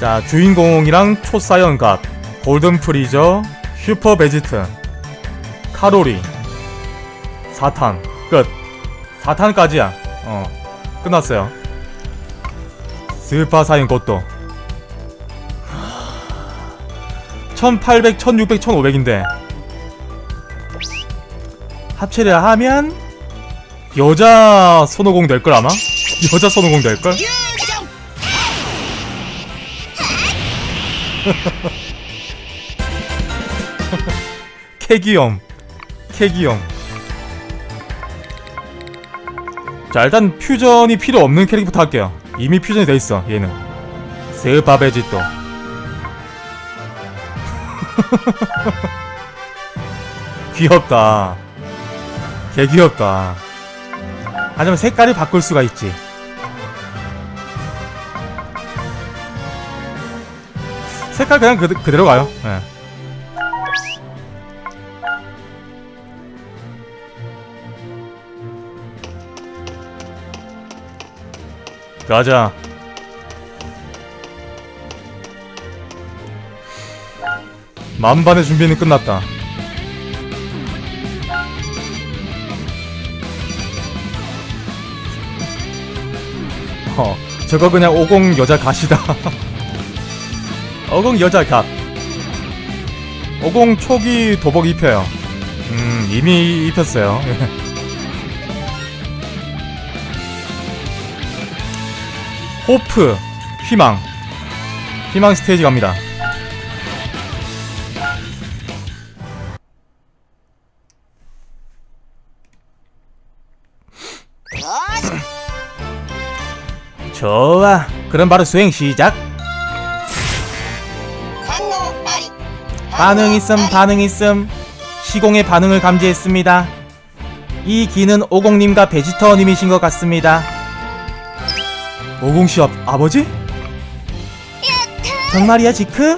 자 주인공이랑 초사연갑 골든 프리저 슈퍼 베지트 카로리. 사탄 끝. 사탄까지야. 어 끝났어요. 스파 사인 것도 1800, 1600, 1500인데. 합체를 하면 여자 손오공 될 걸 아마? 여자 손오공 될걸? 캐기엄 캐기엄 자 일단 퓨전이 필요 없는 캐릭부터 할게요. 이미 퓨전이 돼있어 얘는. 스바베지또. 귀엽다. 개 귀엽다. 하지만 색깔을 바꿀 수가 있지 색깔 그냥 그, 그대로 가요 예. 가자 만반의 준비는 끝났다 어, 저거 그냥 50 여자 갓이다. 50 여자 갓. 50 초기 도복 입혀요. 음, 이미 입혔어요. 호프, 희망. 희망 스테이지 갑니다. 좋아. 그럼 바로 수행 시작. 반응 있음, 반응 있음. 시공의 반응을 감지했습니다. 이 기는 오공님과 베지터님이신 것 같습니다. 오공씨 아, 아버지? 정말이야, 지크?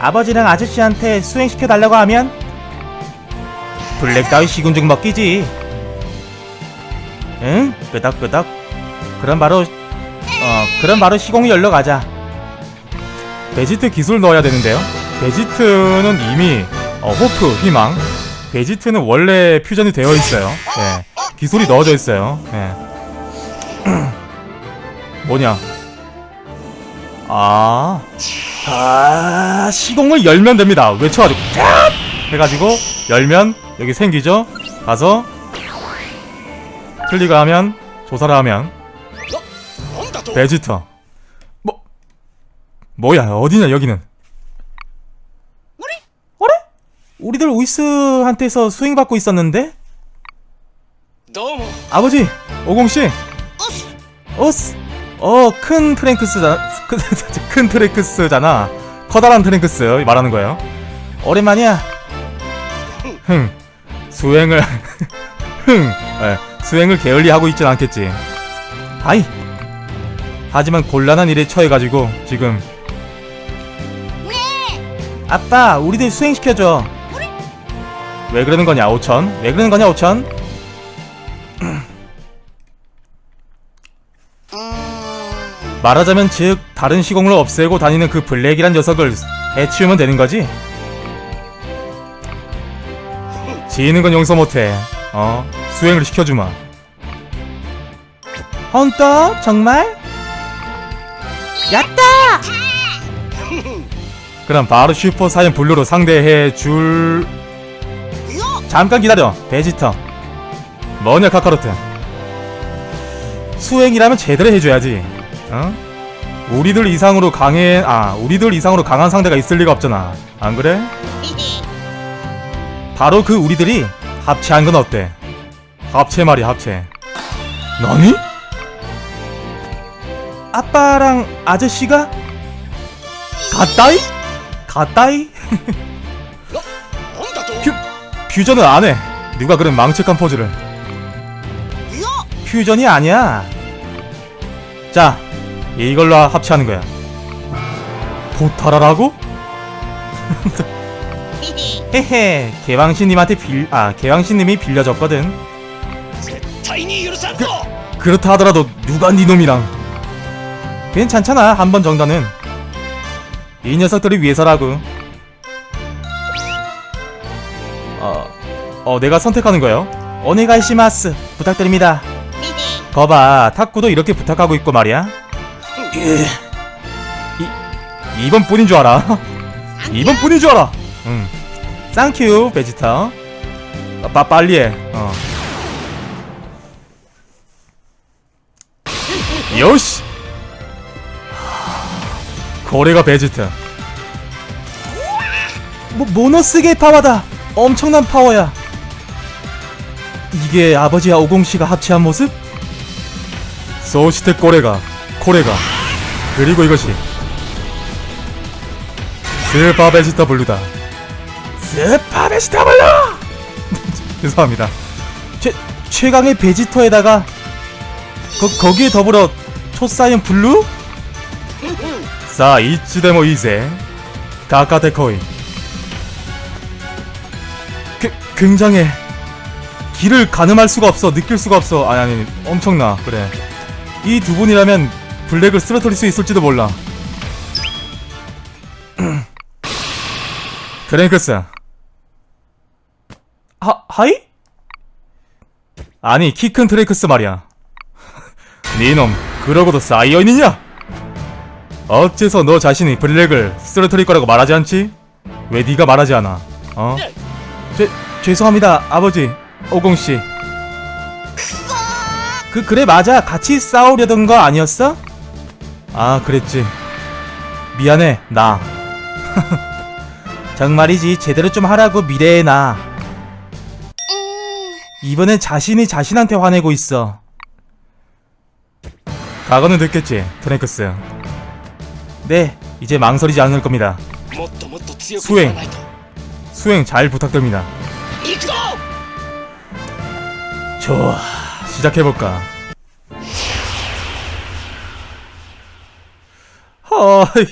아버지랑 아저씨한테 수행시켜 달라고 하면 블랙 따위 시군죽 먹기지. 응? 끄덕끄덕. 그럼 바로 어 그럼 바로 시공이 열러 가자. 베지트 기술 넣어야 되는데요. 베지트는 이미 어, 호프 희망. 베지트는 원래 퓨전이 되어 있어요. 예. 기술이 넣어져 있어요. 예. 뭐냐? 아, 아 시공을 열면 됩니다. 외쳐가지고 짭 해가지고 열면 여기 생기죠. 가서 클릭하면 조사를 하면 베지터 뭐 뭐야 어디냐 여기는 어래? 우리들 오이스한테서 수행받고 있었는데? 너무 아버지! 오공씨! 어스! 어큰 어, 트랭크스다. 큰, 큰 트랭크스잖아. 커다란 트랭크스 말하는 거예요. 오랜만이야. 흥. 수행을 흥. 네, 수행을 게을리 하고 있진 않겠지. 아이. 하지만 곤란한 일에 처해가지고 지금 네. 아빠 우리들 수행시켜줘 왜 그러는 거냐 오천? 왜 그러는 거냐 오천? 말하자면 즉 다른 시공을 없애고 다니는 그 블랙이란 녀석을 해치우면 되는 거지? 지는 건 용서 못해. 어? 수행을 시켜주마. 헌터? 정말? 야따! 그럼 바로 슈퍼 사이언 블루로 상대해 줄 잠깐 기다려 베지터 뭐냐 카카로트 수행이라면 제대로 해줘야지 어? 우리들 이상으로 강해 아 우리들 이상으로 강한 상대가 있을 리가 없잖아 안 그래? 바로 그 우리들이 합체한 건 어때? 합체 말이야 합체 너니? 아빠랑 아저씨가? 가따이? 가따이? 퓨전은 안 해. 누가 그런 망측한 포즈를. 퓨전이 아니야. 자, 이걸로 합치하는 거야. 보타라라고? 헤헤, 개왕신님한테 빌, 아, 개왕신님이 빌려줬거든. 그, 그렇다 하더라도 누가 니 놈이랑. 괜찮잖아, 한 번 정도는. 이 녀석들을 위해서라고. 어, 어 내가 선택하는 거예요. 오네가이시마스 부탁드립니다. 거봐 탁구도 이렇게 부탁하고 있고 말이야. 이, 이번 뿐인 줄 알아? 이번 뿐인 줄 알아? 응. 쌍큐 베지터. 어, 빠, 빨리 해. 어. 요시 거래가 베지트 뭐 모노스게 파워다 엄청난 파워야. 이게 아버지와 오공씨가 합체한 모습? 소시테 꼬레가 코레가 그리고 이것이 스파 베지터 블루다. 스파 베지터 블루! 죄송합니다. 최, 최강의 베지터에다가 거, 거기에 더불어 초사이언 블루? 사 이치데모 이세 가카테코이 굉장해 길을 가늠할 수가 없어 느낄 수가 없어 아니 아니 엄청나 그래 이 두 분이라면 블랙을 쓰러뜨릴 수 있을지도 몰라 드랭크스 하, 하이? 아니 키 큰 트레이크스 말이야 니놈 그러고도 사이언이냐? 어째서 너 자신이 블랙을 쓰러뜨릴 거라고 말하지 않지? 왜 네가 말하지 않아? 어? 죄, 죄송합니다 아버지. 오공씨. 그 그래 맞아 같이 싸우려던 거 아니었어? 아 그랬지. 미안해 나. 정말이지 제대로 좀 하라고 미래에 나. 이번엔 자신이 자신한테 화내고 있어. 과거는 늦겠지 드랭크스. 네 이제 망설이지 않을 겁니다. 수행. 수행 잘 부탁드립니다. 좋아. 시작해볼까? 허이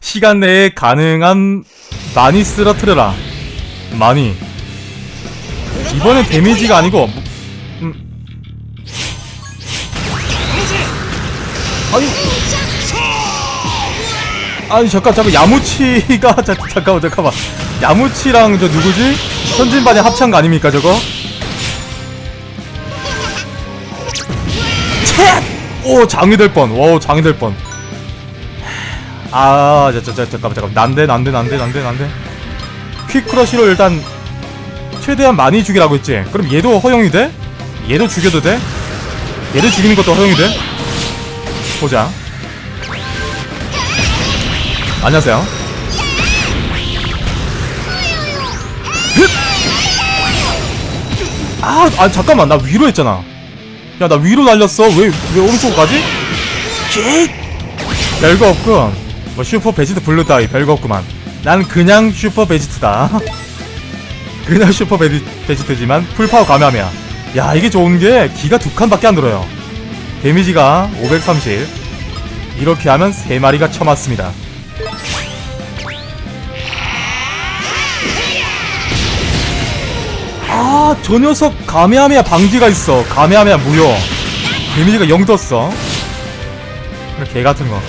시간 내에 가능한 많이 쓰러뜨려라. 많이. 이번엔 데미지가 아니고 뭐- 음. 아니. 아니 잠깐 잠깐 야무치가 자, 잠깐만 잠깐만. 야무치랑 저 누구지? 현진반의 합창 거 아닙니까 저거 오 장이 될 뻔. 오 장이 될 뻔. 아, 자, 자, 자, 잠깐만, 잠깐만. 난데, 난데, 난데, 난데, 난데. 퀵크러쉬로 일단 최대한 많이 죽이라고 했지. 그럼 얘도 허용이 돼? 얘도 죽여도 돼? 얘를 죽이는 것도 허용이 돼? 보자. 안녕하세요. 흡! 아, 아 잠깐만 나 위로 했잖아. 야 나 위로 날렸어. 왜 왜 오른쪽 가지? 킥! 별거 없군. 뭐 슈퍼 베지트 블루 따위 별거 없구만. 난 그냥 슈퍼 베지트다. 그냥 슈퍼 베지, 베지트지만 풀파워 감염이야. 야 이게 좋은 게 기가 두 칸밖에 안 들어요. 데미지가 530 이렇게 하면 세 마리가 쳐맞습니다 아, 저 녀석 가메하메야 방지가 있어. 가메하메야 무효. 데미지가 0 떴어. 개 같은 거.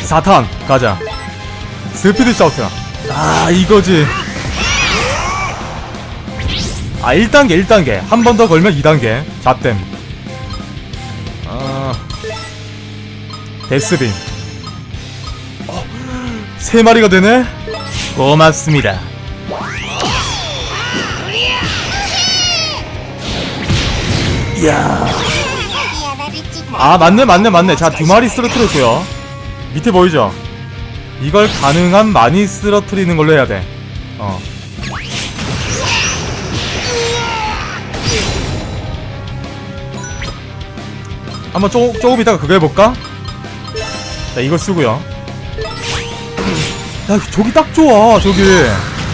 사탄 가자. 스피드 샤우트. 아, 이거지. 아, 1단계, 1단계. 한 번 더 걸면 2단계. 잡댐. 아. 데스빔. 어, 세 마리가 되네? 고맙습니다. 이야. 아 맞네 맞네 맞네. 자 두 마리 쓰러뜨렸고요. 밑에 보이죠? 이걸 가능한 많이 쓰러뜨리는 걸로 해야 돼. 어. 한번 조, 조금 이따가 그거 해볼까? 자 이거 쓰고요. 야 저기 딱 좋아 저기.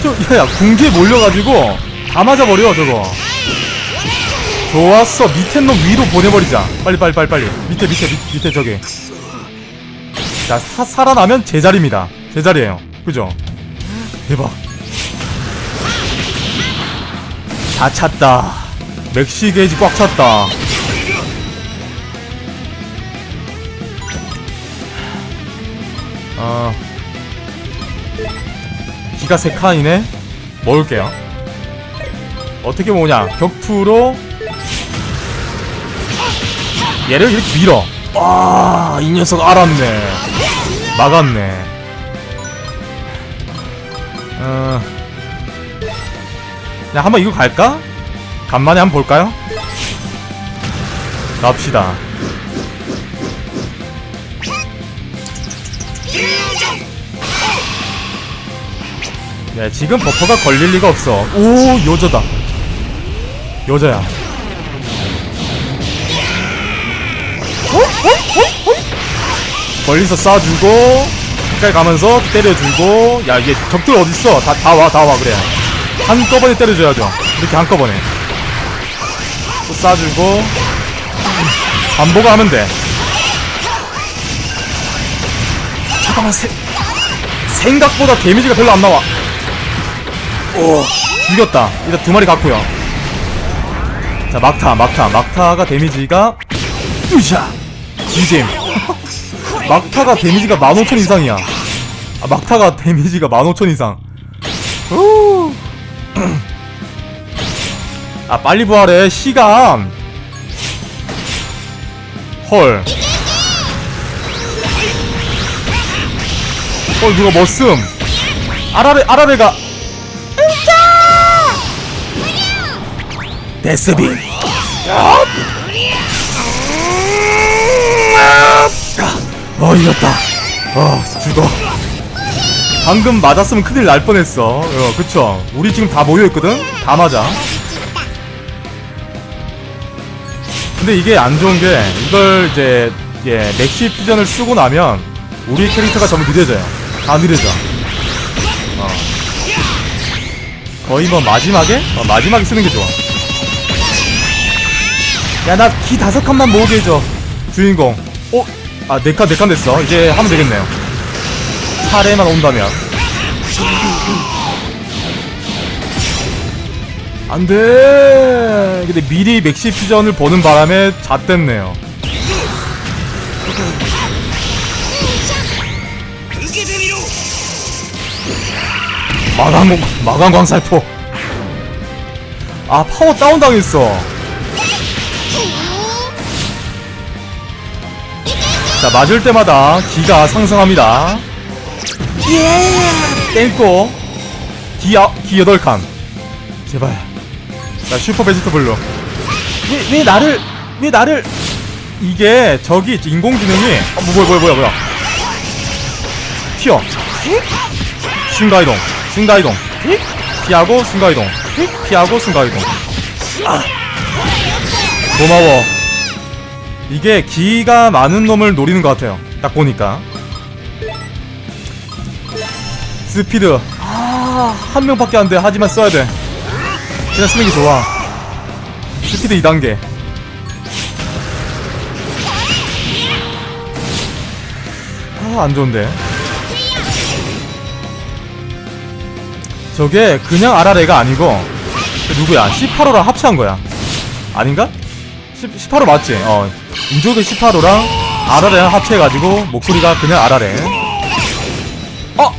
저 야야 궁지에 몰려가지고 다 맞아버려 저거. 좋았어. 밑에 놈 위로 보내버리자. 빨리 빨리 빨리 빨리. 밑에 밑에 밑, 에 저기. 자 사, 살아나면 제자리입니다. 제자리에요. 그죠? 대박. 다 찼다. 맥시 게이지 꽉 찼다. 아. 기가 세 칸이네. 먹을게요. 어떻게 모으냐? 격투로. 얘를 이렇게 밀어. 와이 녀석 알았네. 막았네. 어. 그냥 한번 이거 갈까? 간만에 한번 볼까요? 갑시다 야 지금 버퍼가 걸릴 리가 없어. 오 여자다. 여자야. 멀리서 쏴주고 가까이 가면서 때려주고 야 이게 적들 어딨어? 다 다 와 다 와 그래. 한꺼번에 때려줘야죠 이렇게 한꺼번에. 또 쏴주고. 반복을 하면 돼. 잠깐만 세, 생각보다 데미지가 별로 안 나와 오. 죽였다. 일단 두 마리 갔고요. 자 막타 막타. 막타가 데미지가 으샤! 이잼 막타가 데미지가 15,000 이상이야. 아 막타가 데미지가 15,000 이상. 우. 아 빨리 부활해. 시간. 헐. 어 누가 머슴. 아라레 아라레가 데스빈 어 이겼다. 어 죽어. 방금 맞았으면 큰일 날 뻔했어. 어 그쵸? 우리 지금 다 모여있거든? 다 맞아. 근데 이게 안 좋은 게 이걸 이제 예 맥시 퓨전을 쓰고 나면 우리 캐릭터가 전부 느려져요. 다 느려져. 어. 거의 뭐 마지막에? 어, 마지막에 쓰는 게 좋아 야 나 기 다섯 칸만 모으게 해줘. 주인공. 어? 아 네칸 네칸 됐어. 이제 하면 되겠네요. 사례만 온다면. 안돼! 근데 미리 맥시 퓨전을 보는 바람에 잣됐네요. 마감, 마감광살포. 아 파워 다운당했어. 자 맞을 때마다 기가 상승합니다. 예 땡꼬 기, 아, 기 8칸. 제발. 자 슈퍼 베지터 블루. 왜, 왜 나를 왜 나를? 이게 저기 인공지능이 어, 뭐, 뭐야 뭐야 뭐야. 튀어. 순간이동 순간이동. 휙 피하고 순간이동 휙 피하고 순간이동. 아. 고마워 이게 기가 많은 놈을 노리는 것 같아요. 딱 보니까. 스피드. 아 한 명밖에 안 돼. 하지만 써야 돼. 그냥 쓰는 게 좋아. 스피드 2단계. 아 안 좋은데. 저게 그냥 아라레가 아니고 그 누구야? 18호랑 합체한 거야. 아닌가? 10, 18호 맞지? 어 인조개 18호랑 아라레랑 합체해가지고 목소리가 그냥 아라레 어!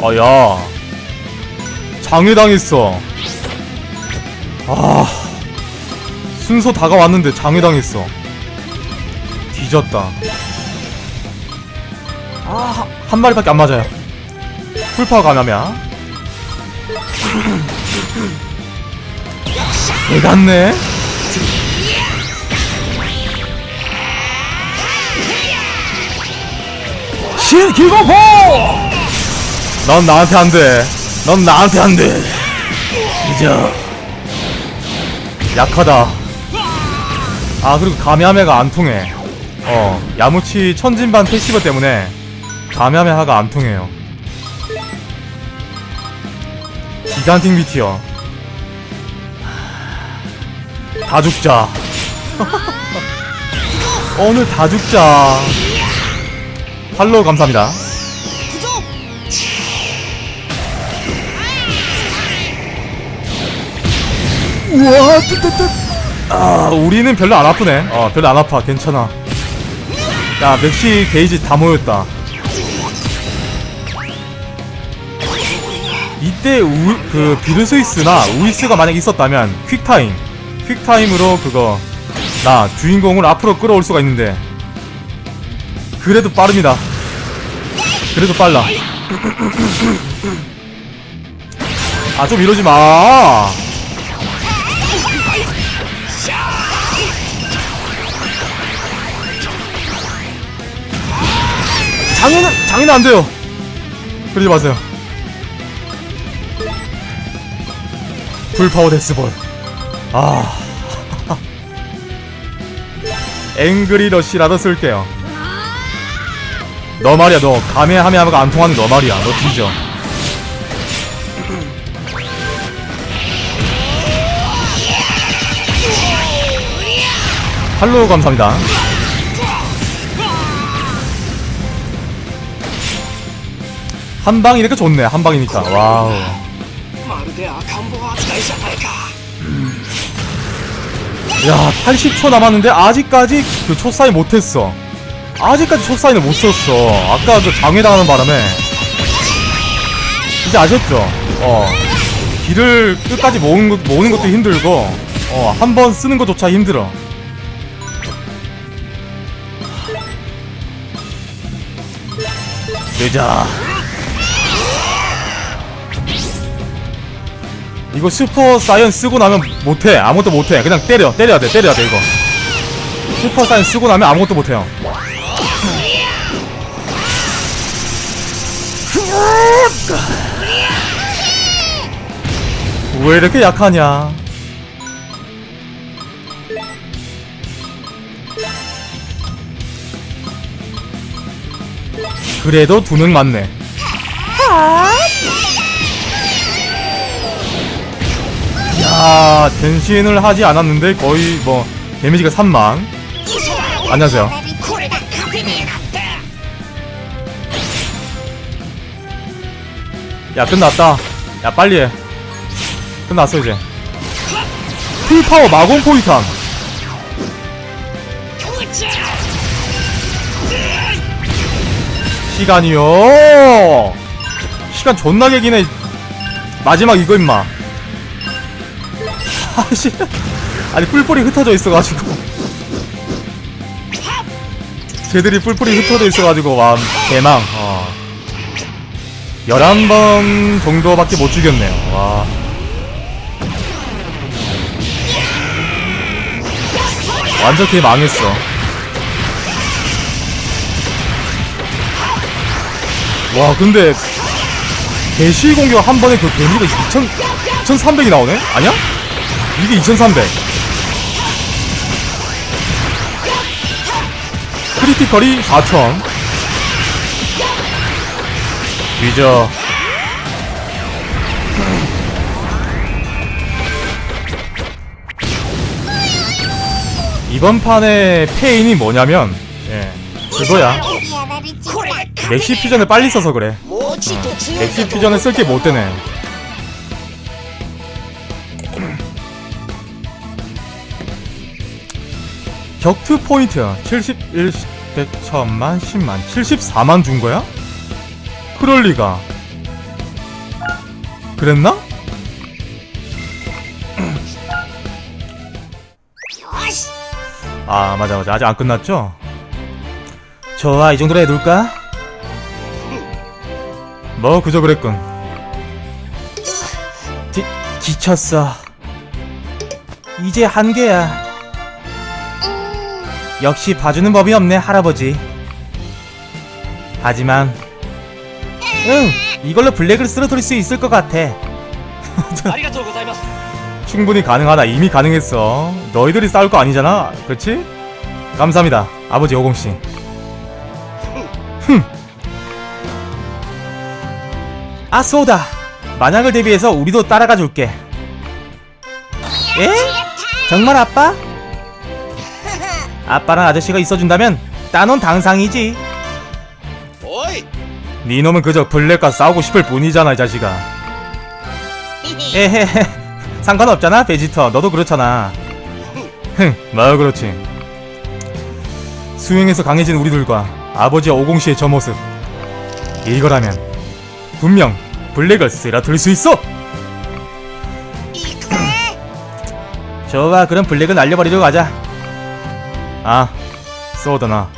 어야. 장애당했어. 아. 순서 다가왔는데 장애당했어. 뒤졌다. 아 한 마리밖에 안 맞아요. 풀파워 감염이야. 개 같네 신기고보 넌 나한테 안 돼 넌 나한테 안 돼. 이제 약하다. 아 그리고 가미하메가 안 통해. 어 야무치 천진반 패시브 때문에 가미하메하가 안 통해요. 기간틱 미티어 다 죽자. 오늘 다 죽자. 팔로우 감사합니다. 우와 뜨뜨뜨 아 우리는 별로 안 아프네. 어 별로 안 아파. 괜찮아. 야 맥시 게이지 다 모였다. 이때 우, 그 비르스이스나 우이스가 만약 있었다면 퀵타임 퀵타임으로 그거 나 주인공을 앞으로 끌어올 수가 있는데 그래도 빠릅니다 그래도 빨라 아 좀 이러지 마 장애는 장애는 안 돼요. 그러지 마세요. 풀파워 데스볼. 아. 앵그리 러시라도 쓸게요. 너 말이야 너 가메하메하가 안 통하는 너 말이야 너 뒤져. 할로 감사합니다. 한방 이렇게 좋네 한 방이니까 와우 야 80초 남았는데 아직까지 그 초사이 못했어. 아직까지 초사이는 못 썼어. 아까 그 장애당하는 바람에. 이제 아셨죠? 어. 길을 끝까지 것, 모으는 것도 힘들고 어 한 번 쓰는 것조차 힘들어. 늦어 이거 슈퍼 사이언 쓰고 나면 못해. 아무것도 못해. 그냥 때려. 때려야 돼. 때려야 돼 이거. 슈퍼 사이언 쓰고 나면 아무것도 못해요 왜 이렇게 약하냐? 그래도 두는 맞네 아, 변신을 하지 않았는데 거의 뭐 데미지가 3만. 안녕하세요. 야, 끝났다. 야, 빨리 해. 끝났어, 이제. 풀파워 마공 포이탄. 시간이요. 시간 존나게 기네. 마지막 이거 임마. 아씨. 아니 뿔뿔이 흩어져 있어가지고. 쟤들이 뿔뿔이 흩어져 있어가지고 와 대망. 어. 11번 정도밖에 못 죽였네요. 와. 완전 개 망했어. 와 근데 대시 공격 한 번에 그 2000, 2300이 나오네? 아니야? 이게 2300 크리티컬이 4000 뒤져. 이번 판의 페인이 뭐냐면 예 그거야. 맥시 퓨전을 빨리 써서 그래. 음, 맥시 퓨전을 쓸 게 못되네. 격투 포인트 71, 100, 1000만, 10만, 74만 준 거야? 그럴 리가. 그랬나? 아 맞아 맞아 아직 안 끝났죠? 좋아 이 정도로 해둘까? 뭐 그저 그랬군 지, 지쳤어 이제 한계야 역시 봐주는 법이 없네 할아버지. 하지만 응 이걸로 블랙을 쓰러뜨릴 수 있을 것 같아. 충분히 가능하다. 이미 가능했어. 너희들이 싸울 거 아니잖아. 그렇지? 감사합니다 아버지 오공씨. 흠. 아쏘다. 만약을 대비해서 우리도 따라가 줄게. 에? 예? 정말 아빠? 아빠랑 아저씨가 있어준다면 따논 당상이지. 오이. 니놈은 네 그저 블랙과 싸우고 싶을 뿐이잖아 이 자식아. 에헤헤. 상관없잖아 베지터. 너도 그렇잖아. 흥나 뭐 그렇지? 수행에서 강해진 우리들과 아버지 오공씨의 저 모습. 이거라면 분명 블랙을 쓰라틀 수 있어! 좋아 그럼 블랙은 날려버리려고 하자. 아 쏘드나